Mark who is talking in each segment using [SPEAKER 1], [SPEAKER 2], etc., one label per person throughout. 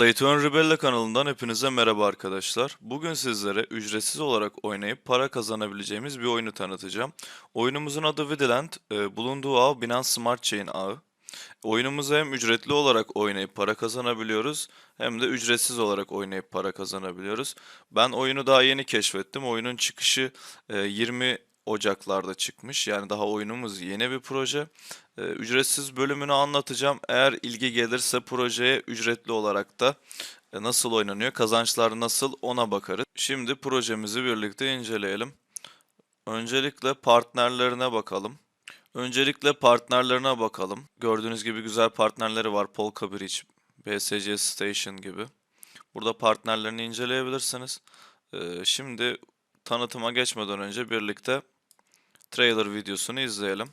[SPEAKER 1] Play to Earn Rebella kanalından hepinize merhaba arkadaşlar. Bugün sizlere ücretsiz olarak oynayıp para kazanabileceğimiz bir oyunu tanıtacağım. Oyunumuzun adı Vigilant, e, bulunduğu ağ Binance Smart Chain ağı. Oyunumuzu hem ücretli olarak oynayıp para kazanabiliyoruz hem de ücretsiz olarak oynayıp para kazanabiliyoruz. Ben oyunu daha yeni keşfettim. Oyunun çıkışı e, 20 Ocaklarda çıkmış. Yani daha oyunumuz yeni bir proje. Ee, ücretsiz bölümünü anlatacağım. Eğer ilgi gelirse projeye ücretli olarak da e, nasıl oynanıyor, kazançlar nasıl ona bakarız. Şimdi projemizi birlikte inceleyelim. Öncelikle partnerlerine bakalım. Öncelikle partnerlerine bakalım. Gördüğünüz gibi güzel partnerleri var. Polka Bridge, BSC Station gibi. Burada partnerlerini inceleyebilirsiniz. Ee, şimdi tanıtıma geçmeden önce birlikte trailer videosunu izleyelim.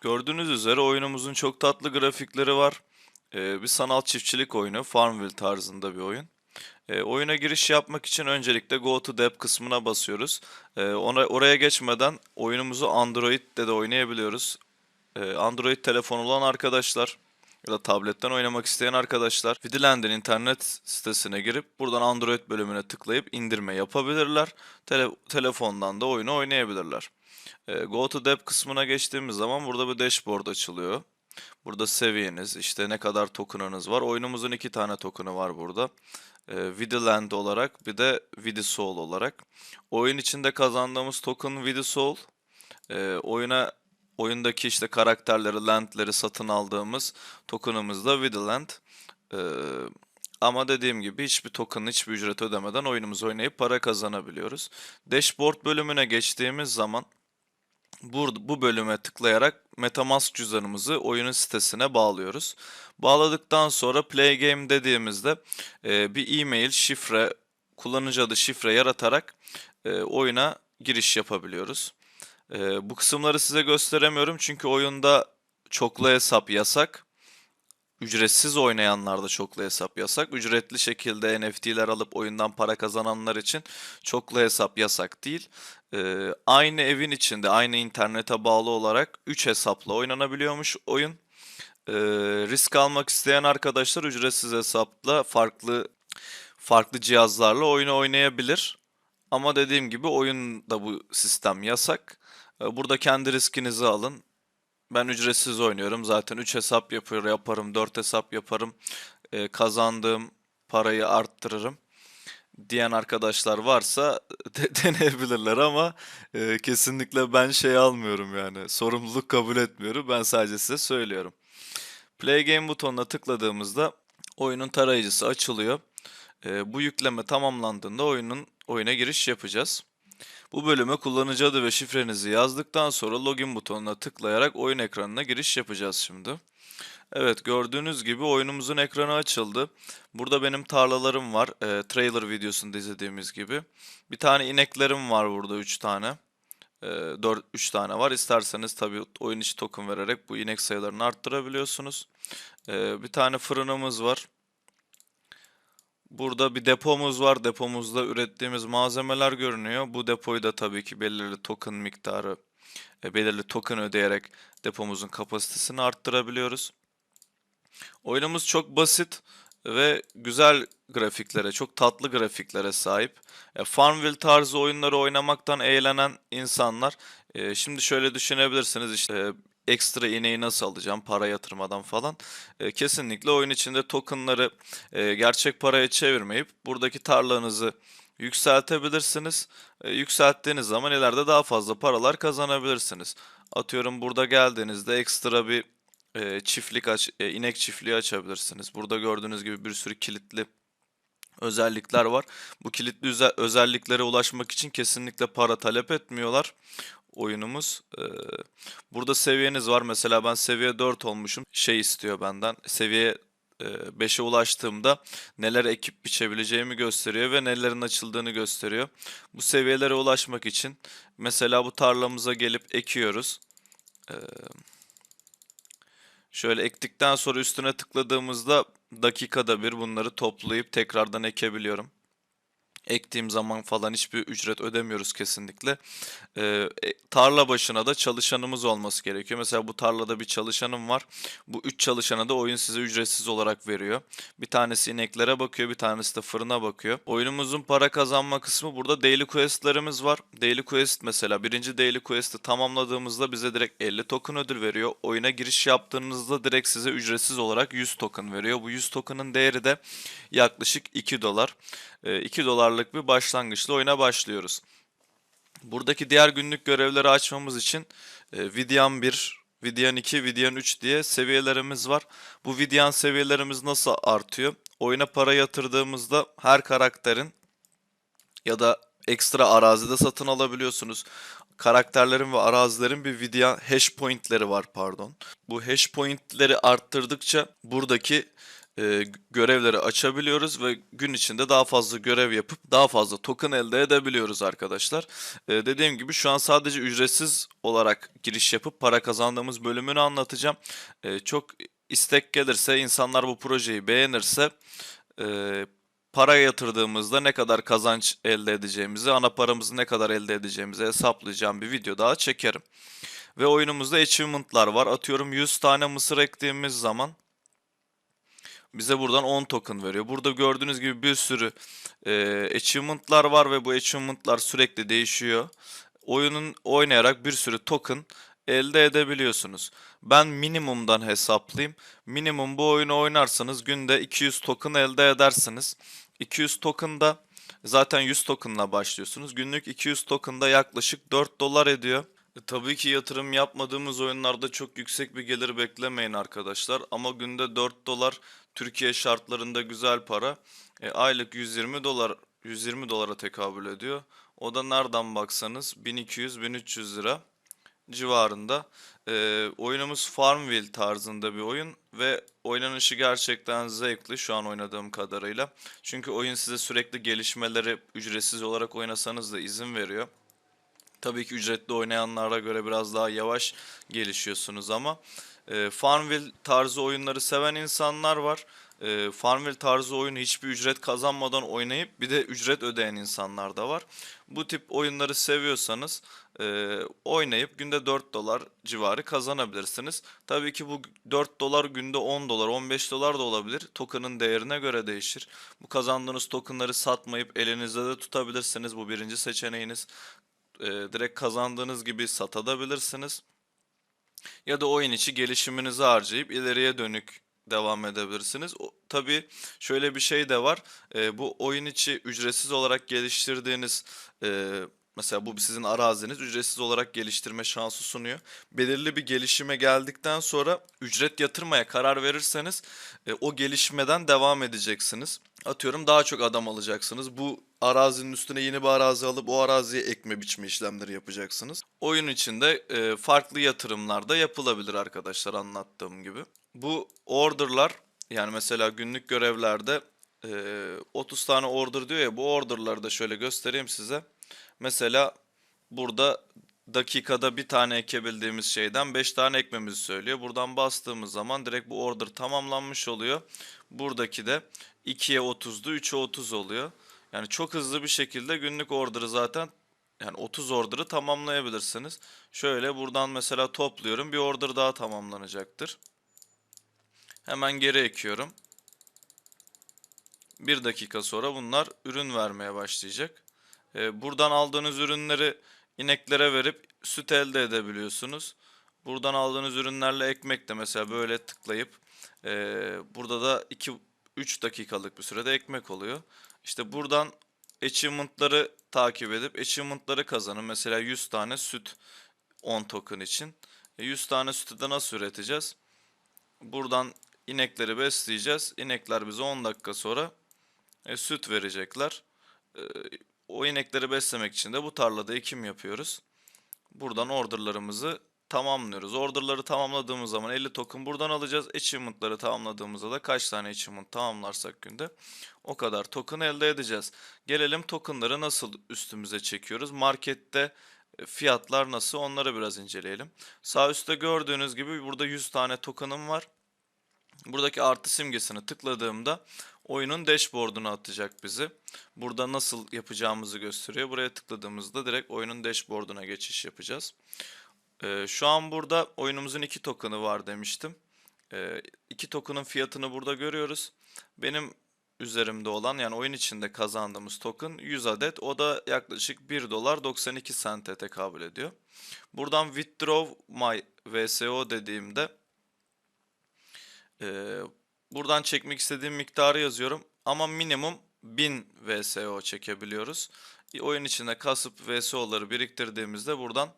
[SPEAKER 1] Gördüğünüz üzere oyunumuzun çok tatlı grafikleri var. Ee, bir sanal çiftçilik oyunu, Farmville tarzında bir oyun. Ee, oyuna giriş yapmak için öncelikle Go to Dev kısmına basıyoruz. Ee, ona, oraya geçmeden oyunumuzu Android'de de oynayabiliyoruz. Ee, Android telefonu olan arkadaşlar ya da tabletten oynamak isteyen arkadaşlar Vigiland'in internet sitesine girip buradan Android bölümüne tıklayıp indirme yapabilirler. Tele- telefondan da oyunu oynayabilirler. E, Go to Dev kısmına geçtiğimiz zaman burada bir dashboard açılıyor. Burada seviyeniz, işte ne kadar token'ınız var. Oyunumuzun iki tane token'ı var burada. E, Vigiland olarak bir de Vidisoul olarak. Oyun içinde kazandığımız token Vidisoul. E, oyuna oyundaki işte karakterleri, landleri satın aldığımız token'ımız da Vigiland. E, ama dediğim gibi hiçbir token, hiçbir ücret ödemeden oyunumuzu oynayıp para kazanabiliyoruz. Dashboard bölümüne geçtiğimiz zaman Burada, bu bölüme tıklayarak MetaMask cüzdanımızı oyunun sitesine bağlıyoruz. Bağladıktan sonra Play Game dediğimizde e, bir e-mail, şifre, kullanıcı adı şifre yaratarak e, oyuna giriş yapabiliyoruz. E, bu kısımları size gösteremiyorum çünkü oyunda çoklu hesap yasak. Ücretsiz oynayanlarda çoklu hesap yasak. Ücretli şekilde NFT'ler alıp oyundan para kazananlar için çoklu hesap yasak değil. Ee, aynı evin içinde, aynı internete bağlı olarak 3 hesapla oynanabiliyormuş oyun. Ee, risk almak isteyen arkadaşlar ücretsiz hesapla farklı farklı cihazlarla oyunu oynayabilir. Ama dediğim gibi oyunda bu sistem yasak. Ee, Burada kendi riskinizi alın. Ben ücretsiz oynuyorum. Zaten 3 hesap yapıyor, yaparım, 4 hesap yaparım. Ee, kazandığım parayı arttırırım diyen arkadaşlar varsa de- deneyebilirler ama e, kesinlikle ben şey almıyorum yani. Sorumluluk kabul etmiyorum. Ben sadece size söylüyorum. Play Game butonuna tıkladığımızda oyunun tarayıcısı açılıyor. E, bu yükleme tamamlandığında oyunun oyuna giriş yapacağız. Bu bölüme kullanıcı adı ve şifrenizi yazdıktan sonra login butonuna tıklayarak oyun ekranına giriş yapacağız şimdi. Evet gördüğünüz gibi oyunumuzun ekranı açıldı. Burada benim tarlalarım var. E, trailer videosunda izlediğimiz gibi. Bir tane ineklerim var burada 3 tane. E, 4 3 tane var. İsterseniz tabii oyun içi token vererek bu inek sayılarını arttırabiliyorsunuz. E, bir tane fırınımız var. Burada bir depomuz var. Depomuzda ürettiğimiz malzemeler görünüyor. Bu depoyu da tabii ki belirli token miktarı, e, belirli token ödeyerek depomuzun kapasitesini arttırabiliyoruz. Oyunumuz çok basit ve güzel grafiklere, çok tatlı grafiklere sahip. E, Farmville tarzı oyunları oynamaktan eğlenen insanlar e, şimdi şöyle düşünebilirsiniz işte ekstra ineği nasıl alacağım para yatırmadan falan. E, kesinlikle oyun içinde tokenları e, gerçek paraya çevirmeyip buradaki tarlanızı yükseltebilirsiniz. E, yükselttiğiniz zaman ileride daha fazla paralar kazanabilirsiniz. Atıyorum burada geldiğinizde ekstra bir e, çiftlik aç, e, inek çiftliği açabilirsiniz. Burada gördüğünüz gibi bir sürü kilitli özellikler var. Bu kilitli öze- özelliklere ulaşmak için kesinlikle para talep etmiyorlar oyunumuz. Ee, burada seviyeniz var. Mesela ben seviye 4 olmuşum. Şey istiyor benden. Seviye 5'e ulaştığımda neler ekip biçebileceğimi gösteriyor ve nelerin açıldığını gösteriyor. Bu seviyelere ulaşmak için mesela bu tarlamıza gelip ekiyoruz. Ee, Şöyle ektikten sonra üstüne tıkladığımızda dakikada bir bunları toplayıp tekrardan ekebiliyorum. Ektiğim zaman falan hiçbir ücret ödemiyoruz kesinlikle. Ee, e, tarla başına da çalışanımız olması gerekiyor. Mesela bu tarlada bir çalışanım var. Bu üç çalışana da oyun size ücretsiz olarak veriyor. Bir tanesi ineklere bakıyor, bir tanesi de fırına bakıyor. Oyunumuzun para kazanma kısmı burada daily quest'larımız var. Daily quest mesela birinci daily quest'i tamamladığımızda bize direkt 50 token ödül veriyor. Oyuna giriş yaptığınızda direkt size ücretsiz olarak 100 token veriyor. Bu 100 token'ın değeri de yaklaşık 2 dolar. Ee, 2 dolarlık bir başlangıçla oyuna başlıyoruz. Buradaki diğer günlük görevleri açmamız için e, Vidyan 1, Vidyan 2, Vidyan 3 diye seviyelerimiz var. Bu Vidyan seviyelerimiz nasıl artıyor? Oyuna para yatırdığımızda her karakterin ya da ekstra arazide satın alabiliyorsunuz. Karakterlerin ve arazilerin bir Vidyan hash pointleri var pardon. Bu hash pointleri arttırdıkça buradaki e, görevleri açabiliyoruz ve gün içinde daha fazla görev yapıp daha fazla token elde edebiliyoruz arkadaşlar. E, dediğim gibi şu an sadece ücretsiz olarak giriş yapıp para kazandığımız bölümünü anlatacağım. E, çok istek gelirse, insanlar bu projeyi beğenirse e, para yatırdığımızda ne kadar kazanç elde edeceğimizi, ana paramızı ne kadar elde edeceğimizi hesaplayacağım bir video daha çekerim. Ve oyunumuzda achievement'lar var. Atıyorum 100 tane mısır ektiğimiz zaman bize buradan 10 token veriyor. Burada gördüğünüz gibi bir sürü e, achievement'lar var ve bu achievement'lar sürekli değişiyor. Oyunun oynayarak bir sürü token elde edebiliyorsunuz. Ben minimumdan hesaplayayım. Minimum bu oyunu oynarsanız günde 200 token elde edersiniz. 200 token da zaten 100 tokenla başlıyorsunuz. Günlük 200 token da yaklaşık 4 dolar ediyor. E, tabii ki yatırım yapmadığımız oyunlarda çok yüksek bir gelir beklemeyin arkadaşlar. Ama günde 4 dolar Türkiye şartlarında güzel para. E, aylık 120 dolar 120 dolara tekabül ediyor. O da nereden baksanız 1200-1300 lira civarında. E, oyunumuz Farmville tarzında bir oyun ve oynanışı gerçekten zevkli şu an oynadığım kadarıyla. Çünkü oyun size sürekli gelişmeleri ücretsiz olarak oynasanız da izin veriyor. Tabii ki ücretli oynayanlara göre biraz daha yavaş gelişiyorsunuz ama e, Farmville tarzı oyunları seven insanlar var. E, Farmville tarzı oyunu hiçbir ücret kazanmadan oynayıp bir de ücret ödeyen insanlar da var. Bu tip oyunları seviyorsanız e, oynayıp günde 4 dolar civarı kazanabilirsiniz. Tabii ki bu 4 dolar günde 10 dolar 15 dolar da olabilir. Token'ın değerine göre değişir. Bu kazandığınız tokenları satmayıp elinizde de tutabilirsiniz. Bu birinci seçeneğiniz e, direkt kazandığınız gibi satabilirsiniz. Ya da oyun içi gelişiminizi harcayıp ileriye dönük devam edebilirsiniz. O, tabii şöyle bir şey de var. E, bu oyun içi ücretsiz olarak geliştirdiğiniz e, mesela bu sizin araziniz ücretsiz olarak geliştirme şansı sunuyor. Belirli bir gelişime geldikten sonra ücret yatırmaya karar verirseniz e, o gelişmeden devam edeceksiniz. Atıyorum daha çok adam alacaksınız. Bu arazinin üstüne yeni bir arazi alıp o araziye ekme biçme işlemleri yapacaksınız. Oyun içinde e, farklı yatırımlar da yapılabilir arkadaşlar anlattığım gibi. Bu orderlar yani mesela günlük görevlerde e, 30 tane order diyor ya bu orderları da şöyle göstereyim size. Mesela burada dakikada bir tane ekebildiğimiz şeyden 5 tane ekmemizi söylüyor. Buradan bastığımız zaman direkt bu order tamamlanmış oluyor. Buradaki de 2'ye 30'du 3'e 30 oluyor. Yani çok hızlı bir şekilde günlük order'ı zaten yani 30 order'ı tamamlayabilirsiniz. Şöyle buradan mesela topluyorum bir order daha tamamlanacaktır. Hemen geri ekiyorum. Bir dakika sonra bunlar ürün vermeye başlayacak. Ee, buradan aldığınız ürünleri ineklere verip süt elde edebiliyorsunuz. Buradan aldığınız ürünlerle ekmek de mesela böyle tıklayıp ee, burada da 2 3 dakikalık bir sürede ekmek oluyor. İşte buradan achievement'ları takip edip achievement'ları kazanın. Mesela 100 tane süt 10 token için. E, 100 tane sütü de nasıl üreteceğiz? Buradan inekleri besleyeceğiz. İnekler bize 10 dakika sonra e, süt verecekler. E, o inekleri beslemek için de bu tarlada ekim yapıyoruz. Buradan orderlarımızı tamamlıyoruz. Orderları tamamladığımız zaman 50 token buradan alacağız. Achievement'ları tamamladığımızda da kaç tane achievement tamamlarsak günde o kadar token elde edeceğiz. Gelelim tokenları nasıl üstümüze çekiyoruz. Markette e, fiyatlar nasıl onları biraz inceleyelim. Sağ üstte gördüğünüz gibi burada 100 tane token'ım var. Buradaki artı simgesini tıkladığımda oyunun dashboard'una atacak bizi. Burada nasıl yapacağımızı gösteriyor. Buraya tıkladığımızda direkt oyunun dashboard'una geçiş yapacağız. Ee, şu an burada oyunumuzun iki token'ı var demiştim. Ee, iki token'ın fiyatını burada görüyoruz. Benim üzerimde olan yani oyun içinde kazandığımız token 100 adet. O da yaklaşık 1 dolar 92 sente tekabül ediyor. Buradan withdraw my VSO dediğimde ee, buradan çekmek istediğim miktarı yazıyorum ama minimum 1000 VSO çekebiliyoruz. E, Oyun içinde kasıp VSO'ları biriktirdiğimizde buradan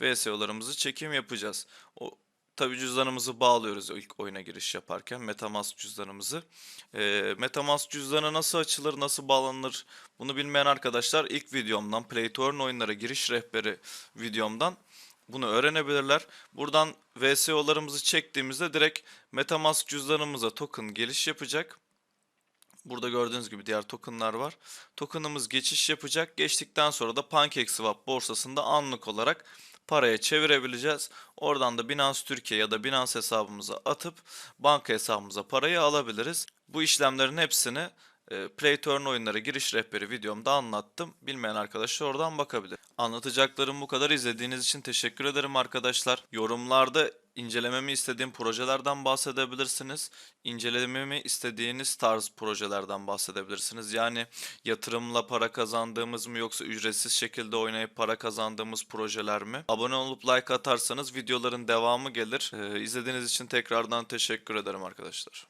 [SPEAKER 1] VSO'larımızı çekim yapacağız. O tabii cüzdanımızı bağlıyoruz ilk oyuna giriş yaparken MetaMask cüzdanımızı. Ee, MetaMask cüzdanı nasıl açılır, nasıl bağlanır bunu bilmeyen arkadaşlar ilk videomdan Play to Earn oyunlara giriş rehberi videomdan bunu öğrenebilirler. Buradan VSO'larımızı çektiğimizde direkt MetaMask cüzdanımıza token geliş yapacak. Burada gördüğünüz gibi diğer tokenlar var. Tokenımız geçiş yapacak. Geçtikten sonra da PancakeSwap borsasında anlık olarak paraya çevirebileceğiz. Oradan da Binance Türkiye ya da Binance hesabımıza atıp banka hesabımıza parayı alabiliriz. Bu işlemlerin hepsini Play to Earn oyunlara giriş rehberi videomda anlattım. Bilmeyen arkadaşlar oradan bakabilir. Anlatacaklarım bu kadar. İzlediğiniz için teşekkür ederim arkadaşlar. Yorumlarda incelememi istediğim projelerden bahsedebilirsiniz. İncelememi istediğiniz tarz projelerden bahsedebilirsiniz. Yani yatırımla para kazandığımız mı yoksa ücretsiz şekilde oynayıp para kazandığımız projeler mi? Abone olup like atarsanız videoların devamı gelir. Ee, izlediğiniz için tekrardan teşekkür ederim arkadaşlar.